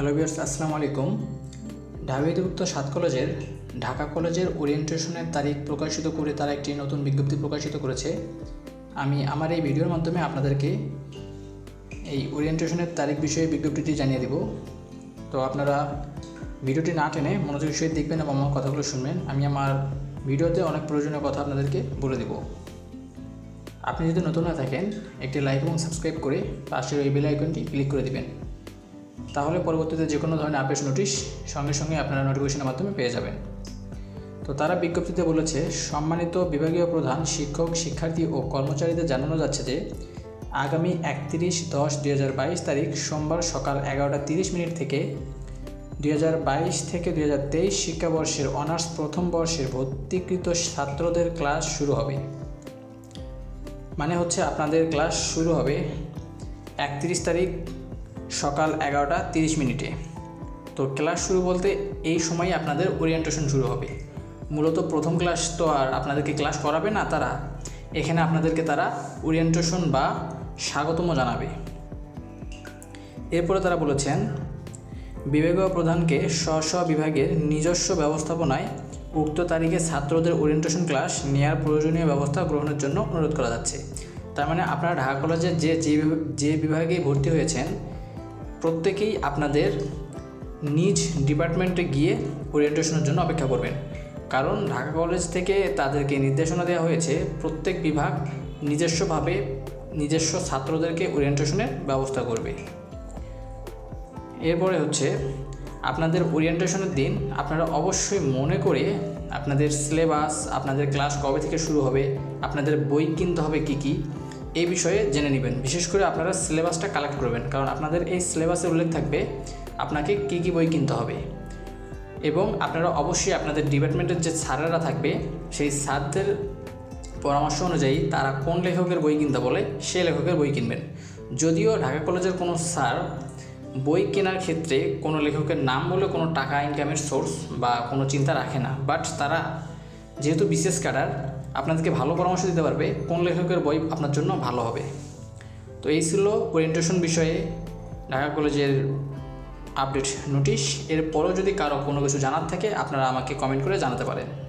Hello বিয়ার্স আসসালামু আলাইকুম। ঢাবিতে সাত কলেজের ঢাকা কলেজের ওরিয়েন্টেশনের তারিখ প্রকাশিত করে তারা একটি নতুন বিজ্ঞপ্তি প্রকাশিত করেছে। আমি আমার এই ভিডিওর মাধ্যমে আপনাদেরকে এই ওরিয়েন্টেশনের তারিখ বিষয়ে বিজ্ঞপ্তিটি জানিয়ে দেব। তো আপনারা ভিডিওটি না টেনে মনোযোগ সহিত দেখবেন এবং আমার কথাগুলো শুনবেন। আমি আমার ভিডিওতে অনেক প্রয়োজনীয় কথা আপনাদেরকে বলে দেব। আপনি যদি নতুন না থাকেন, একটি লাইক এবং সাবস্ক্রাইব করে পাশের ওই বেল আইকনটি ক্লিক করে দিবেন। তাহলে পরবর্তীতে যে কোনো ধরনের আপডেট নোটিশ সঙ্গে সঙ্গে আপনারা নোটিফিকেশনের মাধ্যমে পেয়ে যাবেন। তো তারা বিজ্ঞপ্তিতে বলেছে, সম্মানিত বিভাগীয় প্রধান, শিক্ষক, শিক্ষার্থী ও কর্মচারীদের জানানো যাচ্ছে যে, আগামী একত্রিশ দশ দুই হাজার বাইশ তারিখ সোমবার সকাল এগারোটা তিরিশ মিনিট থেকে দুই হাজার বাইশ থেকে দুই হাজার তেইশ শিক্ষাবর্ষের অনার্স প্রথম বর্ষের ভর্তিকৃত ছাত্রদের ক্লাস শুরু হবে। মানে হচ্ছে আপনাদের ক্লাস শুরু হবে একত্রিশ তারিখ সকাল এগারোটা তিরিশ মিনিটে। তো ক্লাস শুরু বলতে এই সময়ই আপনাদের ওরিয়েন্টেশন শুরু হবে। মূলত প্রথম ক্লাস তো আর আপনাদেরকে ক্লাস করাবে না তারা। এখানে আপনাদেরকে তারা ওরিয়েন্টেশন বা স্বাগতম জানাবে। এরপরে তারা বলেছেন বিভাগীয় প্রধানকে স্ব স্ব বিভাগের নিজস্ব ব্যবস্থাপনায় উক্ত তারিখে ছাত্রদের ওরিয়েন্টেশন ক্লাস নেওয়ার প্রয়োজনীয় ব্যবস্থা গ্রহণের জন্য অনুরোধ করা যাচ্ছে। তার মানে আপনারা ঢাকা কলেজে যে যে বিভাগে ভর্তি হয়েছেন প্রত্যেকেই আপনাদের নিজ ডিপার্টমেন্টে গিয়ে ওরিয়েন্টেশনের জন্য অপেক্ষা করবেন। কারণ ঢাকা কলেজ থেকে তাদেরকে নির্দেশনা দেওয়া হয়েছে, প্রত্যেক বিভাগ নিজস্বভাবে নিজস্ব ছাত্রদেরকে ওরিয়েন্টেশনের ব্যবস্থা করবে। এরপরে হচ্ছে, আপনাদের ওরিয়েন্টেশনের দিন আপনারা অবশ্যই মনে করে আপনাদের সিলেবাস আপনাদের ক্লাস কবে থেকে শুরু হবে, আপনাদের বই কিনতে হবে কি কি এই বিষয়ে জেনে নেবেন। বিশেষ করে আপনারা সিলেবাসটা কালেক্ট করবেন, কারণ আপনাদের এই সিলেবাসে উল্লেখ থাকবে আপনাকে কি কি বই কিনতে হবে। এবং আপনারা অবশ্যই আপনাদের ডিপার্টমেন্টের যে স্যারেরা থাকবে, সেই স্যারদের পরামর্শ অনুযায়ী তারা কোন লেখকের বই কিনতে বলে সেই লেখকের বই কিনবেন। যদিও ঢাকা কলেজের কোনো স্যার বই কেনার ক্ষেত্রে কোনো লেখকের নাম বলে কোনো টাকা ইনকামের সোর্স বা কোনো চিন্তা রাখে না বাট তারা যেহেতু বিশেষ ক্যাডার আপনাদেরকে ভালো পরামর্শ দিতে পারবে কোন লেখকের বই আপনার জন্য ভালো হবে। তো এই ছিল ওরিয়েন্টেশন বিষয়ে ঢাকা কলেজের আপডেট নোটিশ এরপরও যদি কারও কোনো কিছু জানার থাকে, আপনারা আমাকে কমেন্ট করে জানাতে পারেন।